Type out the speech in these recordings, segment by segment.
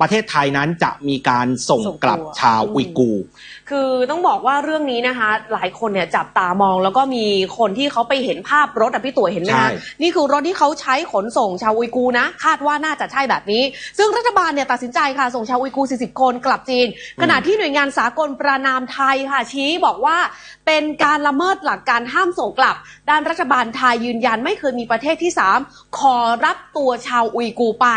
ประเทศไทยนั้นจะมีการส่งส่งตัวกลับชาวอุยกูร์คือต้องบอกว่าเรื่องนี้นะคะ หลายคนเนี่ยจับตามองแล้วก็มีคนที่เขาไปเห็นภาพรถอะพี่ตุ๋ยเห็นไหมใช่คะนี่คือรถที่เขาใช้ขนส่งชาวอุยกูร์นะ คาดว่าน่าจะใช่แบบนี้ ซึ่งรัฐบาลเนี่ยตัดสินใจค่ะส่งชาวอุยกูร์40 คนกลับจีน ขณะที่หน่วยงานสากลประนามไทยค่ะชี้บอกว่าเป็นการละเมิดหลักการห้ามส่งกลับ ด้านรัฐบาลไทยยืนยันไม่เคยมีประเทศที่ 3 ขอรับตัวชาวอุยกูไป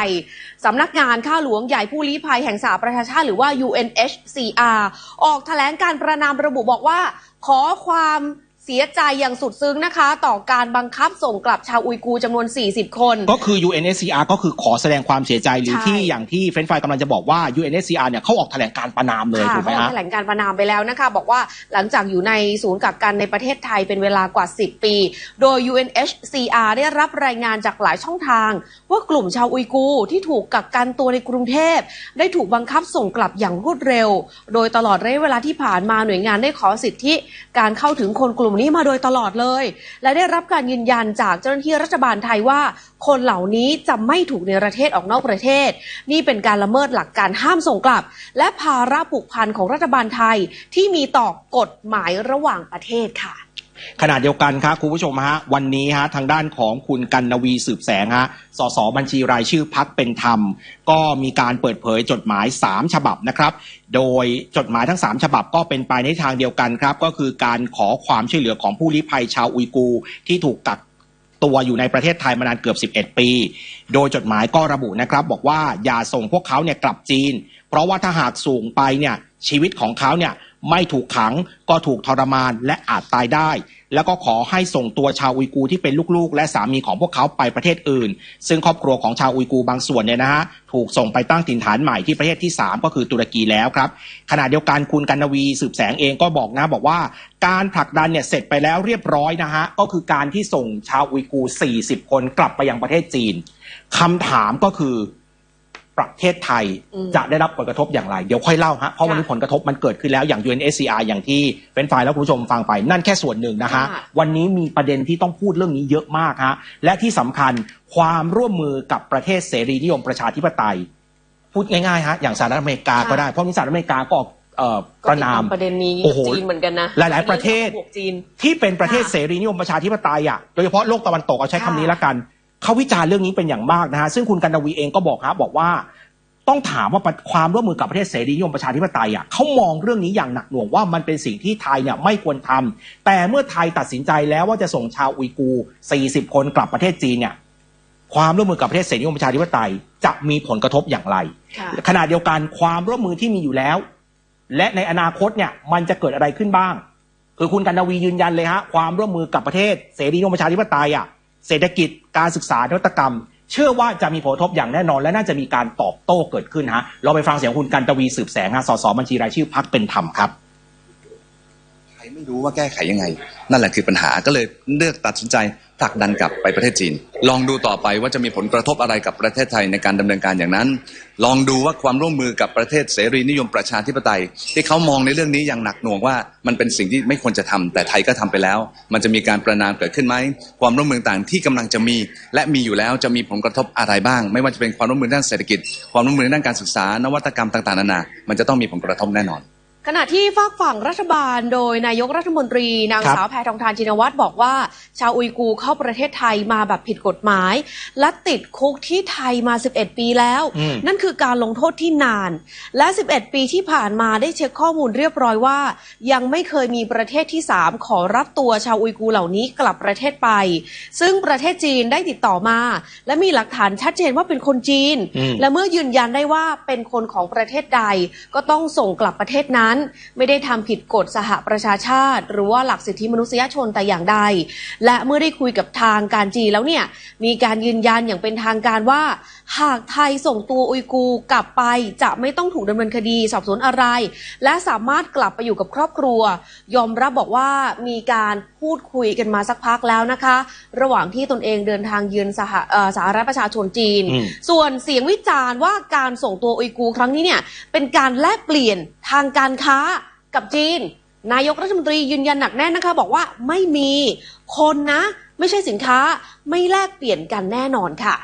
สำนักงานข้าหลวงใหญ่ผู้ลี้ภัยแห่งสหประชาชาติหรือว่า UNHCR ออกแถลงการประนามระบุบอกว่า ขอความ เสียใจอย่างสุดซึ้งนะคะ ต่อการบังคับส่งกลับชาวอุยกูร์จำนวน 40 คน ก็คือ UNSCR ก็คือขอแสดงความเสียใจหรือใช่ที่อย่างที่เฟรนช์ไฟร์กำลังจะบอกว่า UNSCR เนี่ยเขาออกแถลงการประนามเลยค่ะถูกไหมเขาออกฮะแถลงการประนามไปแล้วนะคะ บอกว่าหลังจากอยู่ในศูนย์กักกันในประเทศไทยเป็นเวลากว่า 10 ปี โดย UNHCR ได้รับรายงานจากหลายช่องทาง ว่ากลุ่มชาวอุยกูร์ที่ถูกกักกันตัวในกรุงเทพ ได้ถูกบังคับส่งกลับอย่างรวดเร็ว โดยตลอดระยะเวลาที่ผ่านมาหน่วยงานได้ขอสิทธิการเข้าถึงคนกลุ่มนี้มาโดยตลอดเลย และได้รับการยืนยันจากเจ้าหน้าที่รัฐบาลไทยว่า คนเหล่านี้จะไม่ถูกในประเทศออกนอกประเทศ นี่เป็นการละเมิดหลักการห้ามส่งกลับ และภาระผูกพันของรัฐบาลไทยที่มีต่อกฎหมายระหว่างประเทศค่ะ ขณะเดียวกันครับคุณผู้ชมฮะวันนี้ฮะทางด้านของคุณกันนวีสืบแสงฮะสสบัญชีรายชื่อพักเป็นธรรม ก็มีการเปิดเผยจดหมาย 3 ฉบับนะครับ โดยจดหมายทั้ง 3 ฉบับก็เป็นไปในทางเดียวกันครับ ก็คือการขอความช่วยเหลือของผู้ลี้ภัยชาวอุยกูร์ที่ถูกกักตัวอยู่ในประเทศไทยมานานเกือบ 11 ปี โดยจดหมายก็ระบุนะครับ บอกว่าอย่าส่งพวกเขาเนี่ยกลับจีน เพราะว่าถ้าหากส่งไปเนี่ยชีวิตของเขาเนี่ย ไม่ถูกขังก็ถูกทรมานและอาจตายได้ แล้วก็ขอให้ส่งตัวชาวอุยกูที่เป็นลูกๆ และสามีของพวกเขาไปประเทศอื่น ซึ่งครอบครัวของชาวอุยกูบางส่วนเนี่ยนะฮะถูกส่งไปตั้งถิ่นฐานใหม่ที่ประเทศที่ 3 ก็คือตุรกีแล้วครับขณะเดียวกันคุณกันนวีสืบแสงเองก็บอกนะบอกว่าการผลักดันเนี่ยเสร็จไปแล้วเรียบร้อยนะฮะก็คือการที่ส่งชาวอุยกู 40 คนกลับไปยังประเทศจีนคำถามก็คือ ประเทศไทยอืมจะได้รับผลกระทบอย่างไร เดี๋ยวค่อยเล่าฮะเพราะวันนี้ค่ะผลกระทบมันเกิดขึ้นแล้วอย่าง UNSCR อย่างที่เป็นฝ่ายแล้วคุณผู้ชมฟังไป นั่นแค่ส่วนหนึ่งนะฮะค่ะวันนี้มีประเด็นที่ต้องพูดเรื่องนี้เยอะมากฮะและที่สำคัญความร่วมมือกับประเทศเสรีนิยมประชาธิปไตย พูดง่ายๆฮะอย่างสหรัฐอเมริกาก็ได้เพราะนี่สหรัฐอเมริกาก็ออกเอ่อประนามก็ติดตประเด็นนี้โอ้โหจีนเหมือนกันนะหลาย ๆ ประเทศบวกจีนที่เป็นประเทศค่ะเสรีนิยมประชาธิปไตยอะโดยเฉพาะโลกตะวันตกเอาใช้คำค่ะนี้ละกัน เขาวิจารณ์เรื่องนี้เป็นอย่างมากนะฮะซึ่งคุณกันดวีเองก็บอกฮะบอกว่าต้องถามว่าความร่วมมือกับประเทศเสรีนิยมประชาธิปไตยอะเขามองเรื่องนี้อย่างหนักหน่วงว่ามันเป็นสิ่งที่ไทยเนี่ยไม่ควรทำแต่เมื่อไทยตัดสินใจแล้วว่าจะส่งชาวอุยกูร์40 คนกลับประเทศจีนเนี่ยความร่วมมือกับประเทศเสรีนิยมประชาธิปไตยจะมีผลกระทบอย่างไรค่ะขณะเดียวกันความร่วมมือที่มีอยู่แล้ว และในอนาคตเนี่ยมันจะเกิดอะไรขึ้นบ้าง คือคุณกันนวียืนยันเลยฮะความร่วมมือกับประเทศเสรีนิยมประชาธิปไตยอะ เศรษฐกิจการศึกษานวัตกรรม เชื่อว่าจะมีผลกระทบอย่างแน่นอนและน่าจะมีการตอบโต้เกิดขึ้นฮะเราไปฟังเสียงคุณกันตวีสืบแสงฮะสสบัญชีรายชื่อพักเป็นธรรมครับ ไม่รู้ว่าแก้ไขยังไง นั่นแหละคือปัญหาก็เลยเลือกตัดสินใจผลักดันกลับไปประเทศจีน ลองดูต่อไปว่าจะมีผลกระทบอะไรกับประเทศไทยในการดำเนินการอย่างนั้น ลองดูว่าความร่วมมือกับประเทศเสรีนิยมประชาธิปไตย ที่เขามองในเรื่องนี้อย่างหนักหน่วงว่ามันเป็นสิ่งที่ไม่ควรจะทำแต่ไทยก็ทำไปแล้ว มันจะมีการประนามเกิดขึ้นไหมความร่วมมือต่างที่กำลังจะมี และมีอยู่แล้วจะมีผลกระทบอะไรบ้าง ไม่ว่าจะเป็นความร่วมมือด้านเศรษฐกิจ ความร่วมมือด้านการศึกษานวัตกรรมต่างๆนานา มันจะต้องมีผลกระทบแน่นอน ขณะที่ฝากฝั่งรัฐบาลโดยนายกรัฐมนตรีนางครับสาวแพทองทานชินวัตรบอกว่า ชาวอุยกูร์เข้าประเทศไทยมาแบบผิดกฎหมาย และติดคุกที่ไทยมา 11 ปีแล้วอืมนั่นคือการลงโทษที่นาน และ 11 ปีที่ผ่านมาได้เช็คข้อมูลเรียบร้อยว่า ยังไม่เคยมีประเทศที่ 3 ขอรับตัวชาวอุยกูร์เหล่านี้กลับประเทศไป ซึ่งประเทศจีนได้ติดต่อมา และมีหลักฐานชัดเจนว่าเป็นคนจีนอืมและเมื่อยืนยันได้ว่าเป็นคนของประเทศใดก็ต้องส่งกลับประเทศนั้นไม่ได้ทำผิดกฎสหประชาชาติ หรือว่าหลักสิทธิมนุษยชนแต่อย่างใด และเมื่อได้คุยกับทางการจีนแล้วเนี่ยมีการยืนยันอย่างเป็นทางการว่า หากไทยส่งตัวอุยกูร์กลับไปจะไม่ต้องถูกดำเนินคดีสอบสวนอะไร และสามารถกลับไปอยู่กับครอบครัว ยอมรับบอกว่ามีการพูดคุยกันมาสักพักแล้วนะคะ ระหว่างที่ตนเองเดินทางเยือนสหเอ่อสหรัฐประชาชนจีนอืมส่วนเสียงวิจารณ์ว่าการส่งตัวอุยกูร์ครั้งนี้เนี่ยเป็นการแลกเปลี่ยนทางการค้ากับจีน นายกรัฐมนตรียืนยันหนักแน่นนะคะ บอกว่าไม่มีคนนะ ไม่ใช่สินค้าไม่แลกเปลี่ยนกันแน่นอนค่ะ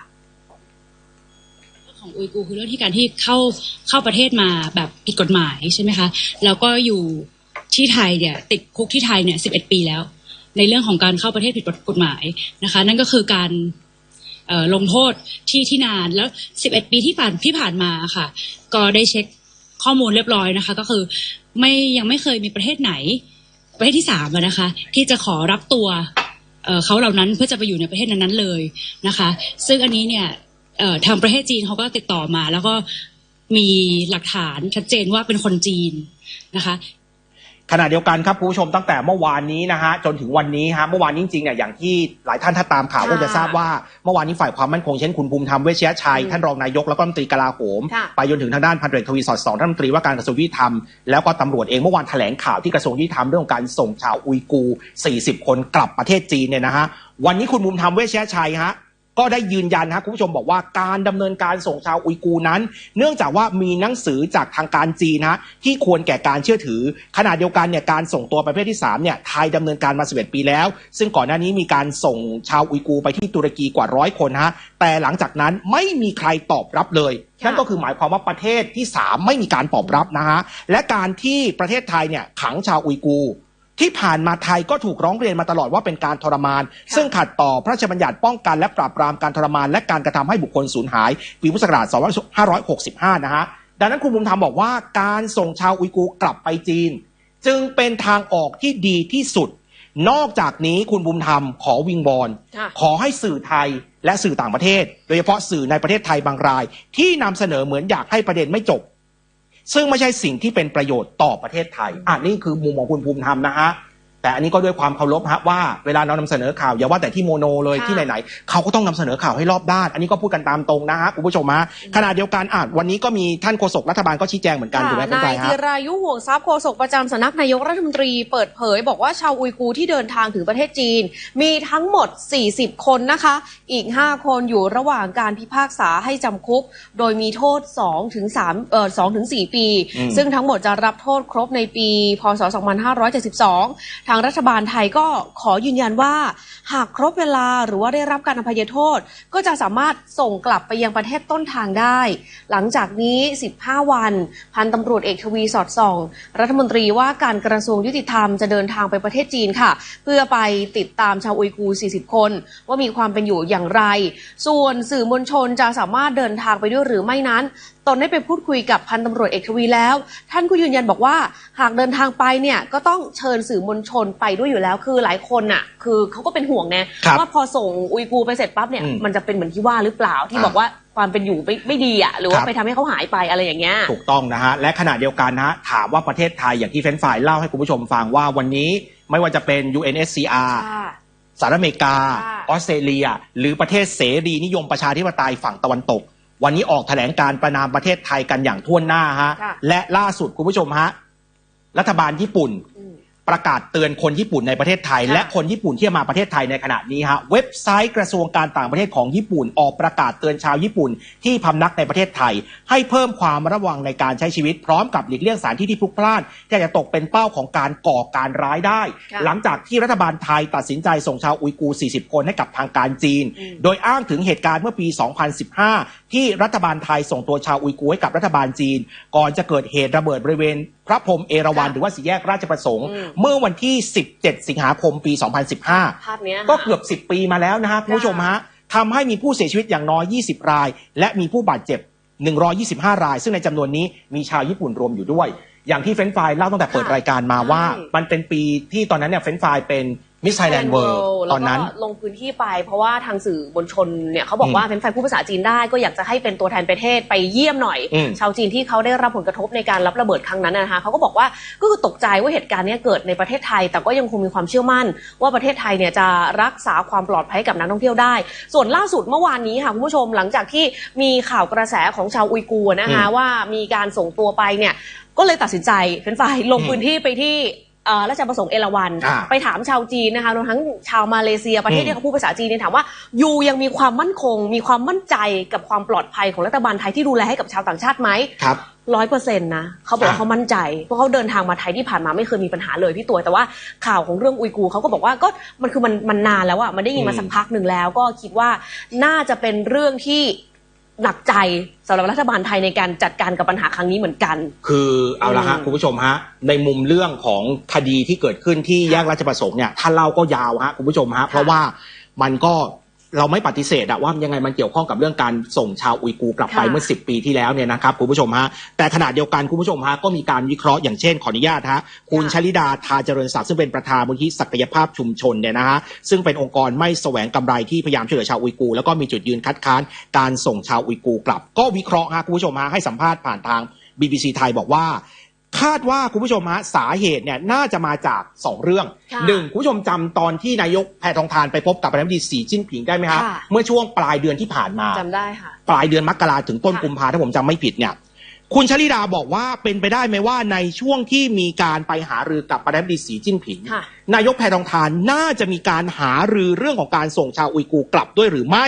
ของอุยกูร์คือเรื่องที่การที่เข้าเข้าประเทศมาแบบผิดกฎหมายใช่ไหมคะแล้วก็อยู่ที่ไทยเนี่ยติดคุกที่ไทยเนี่ยสิบเอ็ดปีแล้ว ในเรื่องของการเข้าประเทศผิดกฎหมายนะคะ นั่นก็คือการลงโทษที่ที่นานแล้วสิบเอ็ดปีที่ผ่านที่ผ่านมาค่ะ ก็ได้เช็คข้อมูลเรียบร้อยนะคะ ก็คือไม่ยังไม่เคยมีประเทศไหน ประเทศที่สามนะคะ ที่จะขอรับตัวเขาเหล่านั้นเพื่อจะไปอยู่ในประเทศนั้นๆเลยนะคะ ซึ่งอันนี้เนี่ย ทางประเทศจีนเขาก็ติดต่อมา แล้วก็มีหลักฐานชัดเจนว่าเป็นคนจีนนะคะขณะเดียวกันครับคุณผู้ชมตั้งแต่เมื่อวานนี้นะฮะจนถึงวันนี้ฮะเมื่อวานนี้จริงๆเนี่ยอย่างที่หลายท่านถ้าตามข่าวค่ะก็จะทราบว่าเมื่อวานนี้ฝ่ายความมั่นคงเช่นคุณภูมิธรรมเวชยชัยอืมท่านรองนายกแล้วก็รัฐมนตรีกลาโหมค่ะไปจนถึงทางด้านพันตำรวจเอกทวีสอดส่องรัฐมนตรีว่าการกระทรวงยุติธรรมแล้วก็ตำรวจเองเมื่อวานแถลงข่าวที่กระทรวงยุติธรรมเรื่องของการส่งชาวอุยกูร์40 คนกลับประเทศจีนเนี่ยนะฮะวันนี้คุณภูมิธรรมเวชยชัยฮะ ก็ได้ยืนยันฮะคุณผู้ชมบอกว่าการดำเนินการส่งชาวอุยกูร์นั้น เนื่องจากว่ามีหนังสือจากทางการจีนฮะที่ควรแก่การเชื่อถือ ขณะเดียวกันเนี่ยการส่งตัวประเภทที่3เนี่ยไทยดำเนินการมา 11 ปีแล้ว ซึ่งก่อนหน้านี้มีการส่งชาวอุยกูร์ไปที่ตุรกีกว่าร้อยคนฮะแต่หลังจากนั้นไม่มีใครตอบรับเลยค่ะนั่นก็คือหมายความว่าประเทศที่ 3 ไม่มีการตอบรับนะฮะและการที่ประเทศไทยเนี่ยขังชาวอุยกูร์ ที่ผ่านมาไทยก็ถูกร้องเรียนมาตลอดว่าเป็นการทรมาน ซึ่งขัดต่อพระราชบัญญัติป้องกันและปราบปรามการทรมาน และการกระทำให้บุคคลสูญหาย ปีพุทธศักราช2565 นะฮะ ดังนั้นคุณบุญธรรมบอกว่าการส่งชาวอุยกูร์กลับไปจีน จึงเป็นทางออกที่ดีที่สุด นอกจากนี้คุณบุญธรรมขอวิงบอลค่ะขอให้สื่อไทยและสื่อต่างประเทศ โดยเฉพาะสื่อในประเทศไทยบางราย ที่นำเสนอเหมือนอยากให้ประเด็นไม่จบ ซึ่งไม่ใช่สิ่งที่เป็นประโยชน์ต่อประเทศไทยอ่านี่คือมุมของคุณภูมิธรรมนะฮะ แต่อันนี้ก็ด้วยความเคารพฮะว่าเวลาเรานำเสนอข่าวอย่าว่าแต่ที่โมโนเลยค่ะที่ไหนๆเขาก็ต้องนำเสนอข่าวให้รอบด้าน อันนี้ก็พูดกันตามตรงนะฮะคุณผู้ชมฮะขณะเดียวกันอะวันนี้ก็มีท่านโฆษกรัฐบาลก็ชี้แจงเหมือนกันถูกไหมเป็นนาไรยฮะธีรายุห่วงทรัพย์โฆษกประจำสำนักนายกรัฐมนตรีเปิดเผย บอกว่าชาวอุยกูร์ที่เดินทางถึงประเทศจีน มีทั้งหมด 40 คนนะคะ อีก 5 คนอยู่ระหว่างการพิพากษาให้จำคุก โดยมีโทษ2ถึง3เอ่อ2ถึง4ปีอืมซึ่งทั้งหมดจะรับโทษครบในปี พศ 2572ทางรัฐบาลไทยก็ขอยืนยันว่า หากครบเวลาหรือว่าได้รับการอภัยโทษ ก็จะสามารถส่งกลับไปยังประเทศต้นทางได้ หลังจากนี้ 15 วัน พันตำรวจเอกทวีสอดส่อง รัฐมนตรีว่าการกระทรวงยุติธรรมจะเดินทางไปประเทศจีนค่ะ เพื่อไปติดตามชาวอุยกู 40 คน ว่ามีความเป็นอยู่อย่างไร ส่วนสื่อมวลชนจะสามารถเดินทางไปด้วยหรือไม่นั้นตนได้ไปพูดคุยกับพันตำรวจเอกทวีแล้ว ท่านก็ยืนยันบอกว่า หากเดินทางไปเนี่ยก็ต้องเชิญสื่อมวลชนไปด้วยอยู่แล้ว คือหลายคนน่ะ คือเขาก็เป็นห่วงไงครับว่าพอส่งอุยกูร์ไปเสร็จปั๊บเนี่ยอืมมันจะเป็นเหมือนที่ว่าหรือเปล่าที่อ่าบอกว่าความเป็นอยู่ไม่ไม่ดีอะหรือว่าครับไปทำให้เขาหายไปอะไรอย่างเงี้ยถูกต้องนะฮะและขณะเดียวกันนะฮะถามว่าประเทศไทยอย่างที่เฟรนช์ฝ่ายเล่าให้คุณผู้ชมฟังว่าวันนี้ไม่ว่าจะเป็น UNSCR สหรัฐอเมริกาค่ะออสเตรเลีย หรือประเทศเสรีนิยมประชาธิปไตยฝั่งตะวันตก วันนี้ออกแถลงการประนามประเทศไทยกันอย่างท่วนหน้าฮะค่ะและล่าสุดคุณผู้ชมฮะ รัฐบาลญี่ปุ่นอืม ประกาศเตือนคนญี่ปุ่นในประเทศไทยค่ะและคนญี่ปุ่นที่จะมาประเทศไทยในขณะนี้ฮะเว็บไซต์กระทรวงการต่างประเทศของญี่ปุ่นออกประกาศเตือนชาวญี่ปุ่น ที่พำนักในประเทศไทย ให้เพิ่มความระวังในการใช้ชีวิตพร้อมกับหลีกเลี่ยงสถานที่ที่พลุกพล่านที่อาจจะตกเป็นเป้าของการก่อการร้ายได้ค่ะหลังจากที่รัฐบาลไทยตัดสินใจส่งชาวอุยกูร์40 คนให้กับทางการจีนอืมโดยอ้างถึงเหตุการณ์เมื่อปี 2015 ที่รัฐบาลไทยส่งตัวชาวอุยกูร์ให้กับรัฐบาลจีน ก่อนจะเกิดเหตุระเบิดบริเวณพระพรหมเอราวัณค่ะหรือว่าสี่แยกราชประสงค์อืมเมื่อวันที่ 17 สิงหาคมปี 2015ภาพเนี้ยก็เกือบ 10 ปีมาแล้วนะฮะคุณผู้ชมฮะทำให้มีผู้เสียชีวิตอย่างน้อย 20 ราย และมีผู้บาดเจ็บ 125 ราย ซึ่งในจำนวนนี้มีชาวญี่ปุ่นรวมอยู่ด้วย อย่างที่เฟรนช์ฟรายเล่าตั้งแต่เปิดรายการมาว่าใช่มันเป็นปีที่ตอนนั้นเนี่ยเฟรนช์ฟรายเป็น มิสไทยแลนด์เวิร์ตอนนั้นแล้วก็ลงพื้นที่ไปเพราะว่าทางสื่อมวลชนเนี่ยเขาบอกว่าอืมเป็นไฟผู้ภาษาจีนได้ก็อยากจะให้เป็นตัวแทนประเทศไปเยี่ยมหน่อยอืมชาวจีนที่เขาได้รับผลกระทบในการรับระเบิดครั้งนั้นนะคะเขาก็บอกว่าก็คือตกใจว่าเหตุการณ์เนี้ยเกิดในประเทศไทย แต่ก็ยังคงมีความเชื่อมั่น ว่าประเทศไทยเนี่ยจะรักษาความปลอดภัยกับนักท่องเที่ยวได้ ส่วนล่าสุดเมื่อวานนี้ค่ะคุณผู้ชมหลังจากที่มีข่าวกระแสของชาวอุยกูร์นะคะอืมว่ามีการส่งตัวไปเนี่ยก็เลยตัดสินใจเป็นฝ่ายลงอืมพื้นที่ไปที่เอ่อ ราชประสงค์เอราวัณอ่า ไปถามชาวจีนนะคะรวมทั้งชาวมาเลเซียประเทศอืมที่เขาพูดภาษาจีนเนี่ยถามว่ายูยังมีความมั่นคง มีความมั่นใจกับความปลอดภัยของรัฐบาลไทยที่ดูแลให้กับชาวต่างชาติไหมครับ ร้อยเปอร์เซ็นต์นะเขาบอกว่าอะเขามั่นใจเพราะเขาเดินทางมาไทยที่ผ่านมาไม่เคยมีปัญหาเลยพี่ตัวแต่ว่าข่าวของเรื่องอุยกูร์เขาก็บอกว่าก็มันคือมันมันนานแล้วอะมันได้ยินมาอืมสักพักหนึ่งแล้ว ก็คิดว่าน่าจะเป็นเรื่องที่ หนักใจสำหรับรัฐบาลไทยในการจัดการกับปัญหาครั้งนี้เหมือนกัน คือเอาละฮะอืมคุณผู้ชมฮะในมุมเรื่องของคดีที่เกิดขึ้นที่แยกราชประสงค์เนี่ยถ้าเล่าก็ยาวฮะคุณผู้ชมฮะเพราะว่ามันก็ เราไม่ปฏิเสธอะว่ายังไงมันเกี่ยวข้องกับเรื่องการส่งชาวอุยกูร์กลับไปค่ะเมื่อ 10 ปีที่แล้วเนี่ยนะครับคุณผู้ชมฮะแต่ขณะเดียวกันคุณผู้ชมฮะก็มีการวิเคราะห์อย่างเช่นขออนุญาตฮะคุณชลิดาทาเจริญศักดิ์ซึ่งเป็นประธานมูลที่ศักยภาพชุมชนเนี่ยนะฮะซึ่งเป็นองค์กรไม่แสวงกำไรที่พยายามช่วยเหลือชาวอุยกูร์แล้วก็มีจุดยืนคัดค้านการส่งชาวอุยกูร์กลับ ก็วิเคราะห์ฮะคุณผู้ชมฮะให้สัมภาษณ์ผ่านทาง BBC ไทยบอกว่า คาดว่าคุณผู้ชมฮะสาเหตุเนี่ยน่าจะมาจาก 2 เรื่องค่ะหนึ่งคุณผู้ชมจำตอนที่นายกแพทองทานไปพบกับประธานาธิบดีสีจิ้นผิงได้ไหมฮะค่ะ เมื่อช่วงปลายเดือนที่ผ่านมา จำได้ค่ะ ปลายเดือนมกราถึงต้นค่ะ กุมภาถ้าผมจำไม่ผิดเนี่ย คุณชลิดาบอกว่าเป็นไปได้ไหมว่าในช่วงที่มีการไปหารือกับประธานาธิบดีสีจิ้นผิง ค่ะ นายกแพทองทานน่าจะมีการหารือเรื่องของการส่งชาวอุยกูร์กลับด้วยหรือไม่